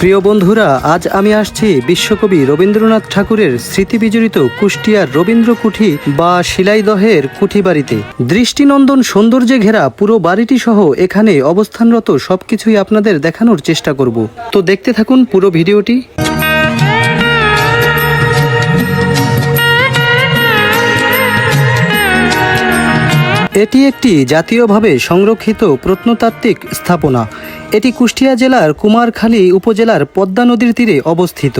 প্রিয় বন্ধুরা, আজ আমি আসছি বিশ্বকবি রবীন্দ্রনাথ ঠাকুরের স্মৃতিবিজড়িত কুষ্টিয়ার রবীন্দ্র কুঠি বা শিলাইদহের কুঠি বাড়িতে দৃষ্টিনন্দন সৌন্দর্যে ঘেরা পুরো বাড়িটি সহ এখানে অবস্থানরত সবকিছুই আপনাদের দেখানোর চেষ্টা করব। তো দেখতে থাকুন পুরো ভিডিওটি। এটি একটি জাতীয়ভাবে সংরক্ষিত প্রত্নতাত্ত্বিক স্থাপনা। এটি কুষ্টিয়া জেলার কুমারখালী উপজেলার পদ্মা নদীর তীরে অবস্থিত।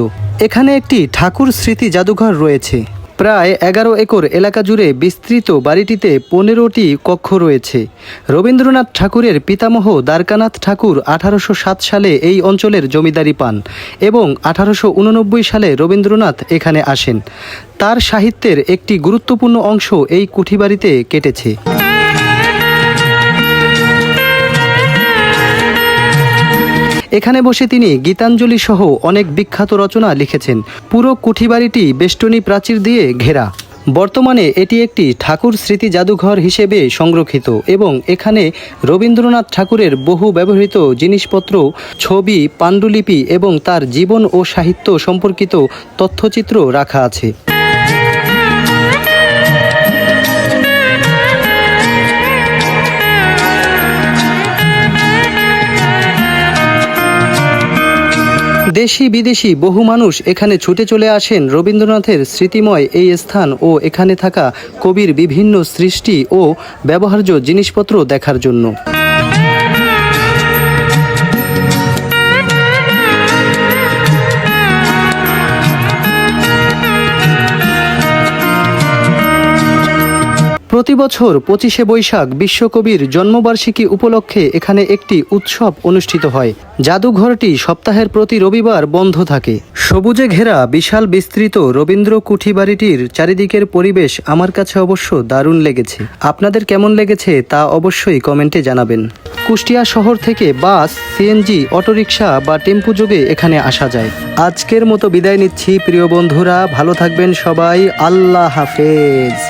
এখানে একটি ঠাকুর স্মৃতি জাদুঘর রয়েছে। প্রায় এগারো একর এলাকা জুড়ে বিস্তৃত বাড়িটিতে পনেরোটি কক্ষ রয়েছে। রবীন্দ্রনাথ ঠাকুরের পিতামহ দ্বারকানাথ ঠাকুর আঠারোশো সাত সালে এই অঞ্চলের জমিদারি পান এবং আঠারোশো উননব্বই সালে রবীন্দ্রনাথ এখানে আসেন। তার সাহিত্যের একটি গুরুত্বপূর্ণ অংশ এই কুঠিবাড়িতে কেটেছে। এখানে বসে তিনি গীতাঞ্জলি সহ অনেক বিখ্যাত রচনা লিখেছেন। পুরো কুঠিবাড়িটি বেষ্টনী প্রাচীর দিয়ে ঘেরা। বর্তমানে এটি একটি ঠাকুর স্মৃতি জাদুঘর হিসেবে সংরক্ষিত এবং এখানে রবীন্দ্রনাথ ঠাকুরের বহু ব্যবহৃত জিনিসপত্র, ছবি, পাণ্ডুলিপি এবং তার জীবন ও সাহিত্য সম্পর্কিত তথ্যচিত্র রাখা আছে। দেশি বিদেশি বহু মানুষ এখানে ছুটে চলে আসেন রবীন্দ্রনাথের স্মৃতিময় এই স্থান ও এখানে থাকা কবির বিভিন্ন সৃষ্টি ও ব্যবহার্য জিনিসপত্র দেখার জন্য। বছর পঁচিশে বৈশাখ বিশ্বকবির জন্মবার্ষিকী উপলক্ষে এখানে একটি উৎসব অনুষ্ঠিত হয়। জাদুঘরটি সপ্তাহের প্রতি রবিবার বন্ধ থাকে। সবুজে ঘেরা বিশাল বিস্তৃত রবীন্দ্র কুঠি বাড়িটির চারিদিকের পরিবেশ আমার কাছে অবশ্য দারুণ লেগেছে। আপনাদের কেমন লেগেছে তা অবশ্যই কমেন্টে জানাবেন। কুষ্টিয়া শহর থেকে বাস সিএনজি অটোরিকশা বা টেম্পু যোগে এখানে আসা যায়। আজকের মতো বিদায় নিচ্ছি, প্রিয় বন্ধুরা। ভালো থাকবেন সবাই। আল্লাহ হাফেজ।